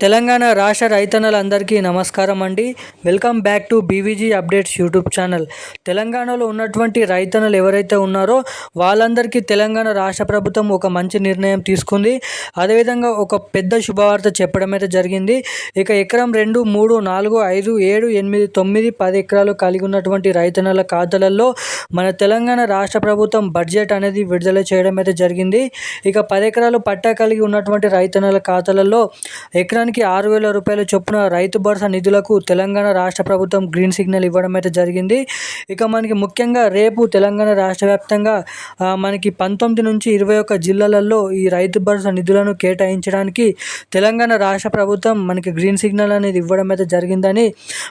తెలంగాణ రాష్ట్ర రైతన్నలందరికీ నమస్కారం అండి. Welcome back to BVG updates YouTube channel. తెలంగాణలో ఉన్నటువంటి రైతన్నలు ఎవరైతే ఉన్నారో వాళ్ళందరికీ తెలంగాణ రాష్ట్ర ప్రభుత్వం ఒక మంచి నిర్ణయం తీసుకుంది. అదేవిధంగా ఒక పెద్ద శుభవార్త చెప్పడం అయితే జరిగింది. ఇక ఎకరం రెండు మూడు నాలుగు ఐదు ఏడు ఎనిమిది తొమ్మిది పది ఎకరాలు కలిగి ఉన్నటువంటి రైతన్నల ఖాతాలలో మన తెలంగాణ రాష్ట్ర ప్రభుత్వం బడ్జెట్ అనేది విడుదల చేయడం అయితే జరిగింది. ఇక పది ఎకరాలు పట్టా కలిగి ఉన్నటువంటి రైతన్నల ఖాతాలలో ఎకరానికి ఆరు వేల రూపాయల చొప్పున రైతు భరోసా నిధులకు తెలంగాణ రాష్ట్ర ప్రభుత్వం గ్రీన్ సిగ్నల్ ఇవ్వడం అయితే జరిగింది. ఇక మనకి ముఖ్యంగా రేపు తెలంగాణ రాష్ట్ర వ్యాప్తంగా మనకి పంతొమ్మిది నుంచి ఇరవై ఒక్క జిల్లాలలో ఈ రైతు భరోసా నిధులను కేటాయించడానికి తెలంగాణ రాష్ట్ర ప్రభుత్వం మనకి గ్రీన్ సిగ్నల్ అనేది ఇవ్వడం అయితే జరిగిందని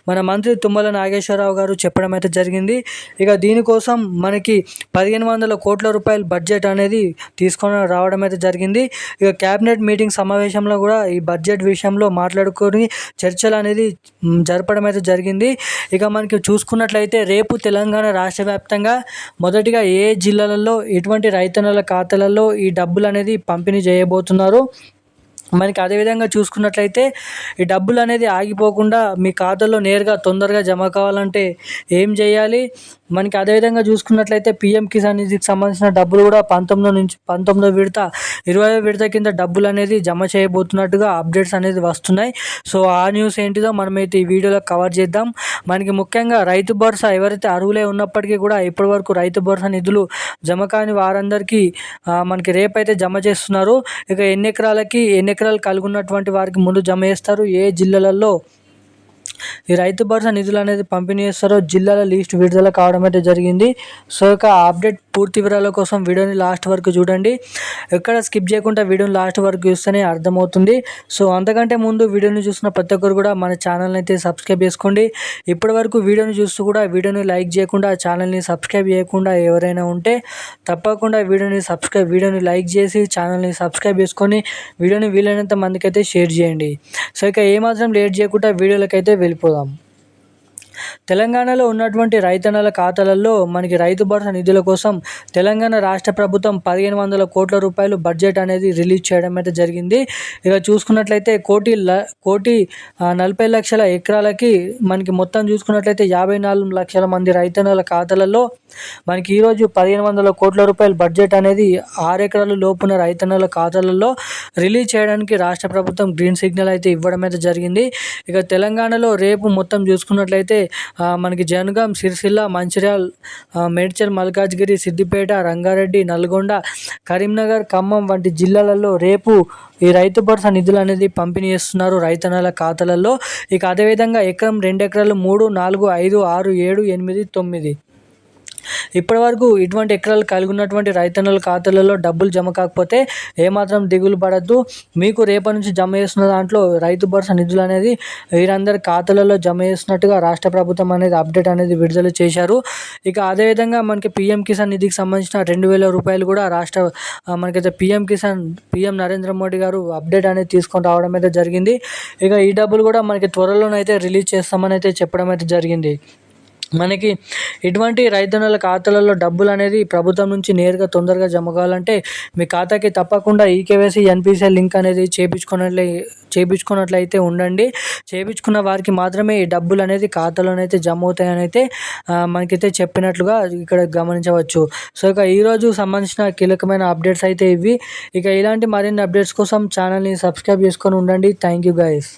మన మంత్రి తుమ్మల నాగేశ్వరరావు గారు చెప్పడం అయితే జరిగింది. ఇక దీనికోసం మనకి పదిహేను వందల కోట్ల రూపాయల బడ్జెట్ అనేది తీసుకొని రావడం అయితే జరిగింది. ఇక క్యాబినెట్ మీటింగ్ సమావేశంలో కూడా ఈ బడ్జెట్ విషయం విషయంలో మాట్లాడుకొని చర్చలు అనేది జరపడం అయితే జరిగింది. ఇక మనకి చూసుకున్నట్లయితే రేపు తెలంగాణ రాష్ట్ర వ్యాప్తంగా మొదటిగా ఏ జిల్లాలలో ఎటువంటి రైతన్నల ఖాతాలలో ఈ డబ్బులు అనేది పంపిణీ చేయబోతున్నారు? మనకి అదేవిధంగా చూసుకున్నట్లయితే ఈ డబ్బులు అనేది ఆగిపోకుండా మీ ఖాతాలో నేరుగా తొందరగా జమ కావాలంటే ఏం చేయాలి? మనకి అదేవిధంగా చూసుకున్నట్లయితే పిఎం కిసాన్ నిధికి సంబంధించిన డబ్బులు కూడా పంతొమ్మిది నుంచి పంతొమ్మిదో విడత ఇరవై విడత కింద డబ్బులు అనేది జమ చేయబోతున్నట్టుగా అప్డేట్స్ అనేది వస్తున్నాయి. సో ఆ న్యూస్ ఏంటిదో మనమైతే ఈ వీడియోలో కవర్ చేద్దాం. మనకి ముఖ్యంగా రైతు భరోసా ఎవరైతే అర్హులే ఉన్నప్పటికీ కూడా ఇప్పటివరకు రైతు భరోసా నిధులు జమ కాని వారందరికీ మనకి రేపైతే జమ చేస్తున్నారు. ఇక ఎన్ని ఎకరాలకి ఎన్ని ఎకరాలు కలిగి ఉన్నటువంటి వారికి ముందు జమ చేస్తారు. ఏ జిల్లాలలో ఈ రైతు భరోసా నిధులు అనేది పంపిణీ చేస్తారో జిల్లాల లిస్ట్ విడుదల కావడం అయితే జరిగింది. సో ఒక అప్డేట్ పూర్తి వివరాల కోసం వీడియోని లాస్ట్ వరకు చూడండి. ఎక్కడ స్కిప్ చేయకుండా వీడియోని లాస్ట్ వరకు చూస్తేనే అర్థమవుతుంది. సో అంతకంటే ముందు వీడియోని చూసిన ప్రతి ఒక్కరు కూడా మన ఛానల్ని అయితే సబ్స్క్రైబ్ చేసుకోండి. ఇప్పటి వరకు వీడియోని చూస్తూ కూడా వీడియోని లైక్ చేయకుండా ఛానల్ని సబ్స్క్రైబ్ చేయకుండా ఎవరైనా ఉంటే తప్పకుండా వీడియోని సబ్స్క్రైబ్ వీడియోని లైక్ చేసి ఛానల్ని సబ్స్క్రైబ్ చేసుకొని వీడియోని వీలైనంత మందికి అయితే షేర్ చేయండి. సో ఇక ఏమాత్రం లేట్ చేయకుండా వీడియోలకైతే వెళ్ళి వెళ్ళిపోదాం తెలంగాణలో ఉన్నటువంటి రైతన్నల ఖాతాలలో మనకి రైతు భరోసా నిధుల కోసం తెలంగాణ రాష్ట్ర ప్రభుత్వం పదిహేను వందల కోట్ల రూపాయలు బడ్జెట్ అనేది రిలీజ్ చేయడం అయితే జరిగింది. ఇక చూసుకున్నట్లయితే కోటి ల కోటి నలభై లక్షల ఎకరాలకి మనకి మొత్తం చూసుకున్నట్లయితే యాభై నాలుగు లక్షల మంది రైతన్నల ఖాతాలలో మనకి ఈరోజు పదిహేను వందల కోట్ల రూపాయల బడ్జెట్ అనేది ఆరు ఎకరాల లోపున రైతన్నల ఖాతాలలో రిలీజ్ చేయడానికి రాష్ట్ర ప్రభుత్వం గ్రీన్ సిగ్నల్ అయితే ఇవ్వడం అయితే జరిగింది. ఇక తెలంగాణలో రేపు మొత్తం చూసుకున్నట్లయితే మనకి జనగాం సిరిసిల్ల మంచిర్యాల్ మేడ్చల్ మల్కాజ్గిరి సిద్దిపేట రంగారెడ్డి నల్గొండ కరీంనగర్ ఖమ్మం వంటి జిల్లాలలో రేపు ఈ రైతు భరోసా నిధులు అనేది పంపిణీ చేస్తున్నారు రైతన్నల ఖాతాలలో. ఇక అదేవిధంగా ఎకరం రెండు ఎకరాలు మూడు నాలుగు ఐదు ఆరు ఏడు ఎనిమిది తొమ్మిది. ఇప్పటివరకు ఇటువంటి ఎకరాలు కలిగి ఉన్నటువంటి రైతన్నల ఖాతాలలో డబ్బులు జమ కాకపోతే ఏమాత్రం దిగులు పడద్దు. మీకు రేపటి నుంచి జమ చేస్తున్న దాంట్లో రైతు భరోసా నిధులు అనేది వీరందరి ఖాతాలలో జమ చేస్తున్నట్టుగా రాష్ట్ర ప్రభుత్వం అనేది అప్డేట్ అనేది విడుదల చేశారు. ఇక అదేవిధంగా మనకి పీఎం కిసాన్ నిధికి సంబంధించిన రెండు వేల రూపాయలు కూడా రాష్ట్ర మనకైతే PM Kisan PM Narendra Modi garu update అనేది తీసుకొని రావడం అయితే జరిగింది. ఇక ఈ డబ్బులు కూడా మనకి త్వరలోనైతే రిలీజ్ చేస్తామని అయితే చెప్పడం అయితే జరిగింది. మనకి ఇటువంటి రైతన్నల ఖాతాలలో డబ్బులు అనేది ప్రభుత్వం నుంచి నేరుగా తొందరగా జమ కావాలంటే మీ ఖాతాకి తప్పకుండా ఈకేవైసీ ఎన్పిసిఐ లింక్ అనేది చేపించుకున్నట్లే చేపించుకున్నట్లయితే ఉండండి. చేపించుకున్న వారికి మాత్రమే ఈ డబ్బులు అనేది ఖాతాలోనైతే జమ అవుతాయని అయితే మనకైతే చెప్పినట్లుగా ఇక్కడ గమనించవచ్చు. సో ఇక ఈరోజు సంబంధించిన కీలకమైన అప్డేట్స్ అయితే ఇవి. ఇక ఇలాంటి మరిన్ని అప్డేట్స్ కోసం ఛానల్ని సబ్స్క్రైబ్ చేసుకొని ఉండండి. Thank you guys